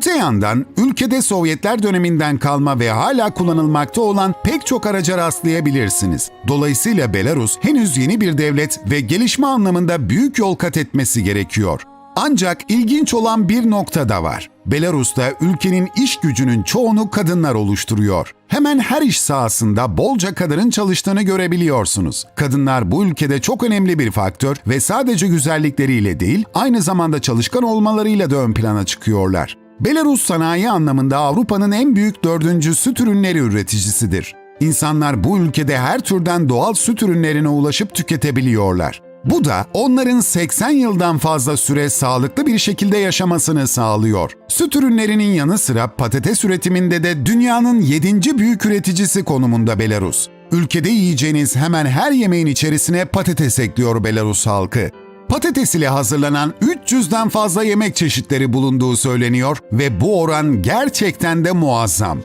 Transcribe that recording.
Öte yandan ülkede Sovyetler döneminden kalma ve hala kullanılmakta olan pek çok araca rastlayabilirsiniz. Dolayısıyla Belarus henüz yeni bir devlet ve gelişme anlamında büyük yol kat etmesi gerekiyor. Ancak ilginç olan bir nokta da var. Belarus'ta ülkenin iş gücünün çoğunu kadınlar oluşturuyor. Hemen her iş sahasında bolca kadının çalıştığını görebiliyorsunuz. Kadınlar bu ülkede çok önemli bir faktör ve sadece güzellikleriyle değil, aynı zamanda çalışkan olmalarıyla da ön plana çıkıyorlar. Belarus sanayi anlamında Avrupa'nın en büyük dördüncü süt ürünleri üreticisidir. İnsanlar bu ülkede her türden doğal süt ürünlerine ulaşıp tüketebiliyorlar. Bu da onların 80 yıldan fazla süre sağlıklı bir şekilde yaşamasını sağlıyor. Süt ürünlerinin yanı sıra patates üretiminde de dünyanın 7. büyük üreticisi konumunda Belarus. Ülkede yiyeceğiniz hemen her yemeğin içerisine patates ekliyor Belarus halkı. Patates ile hazırlanan 300'den fazla yemek çeşitleri bulunduğu söyleniyor ve bu oran gerçekten de muazzam.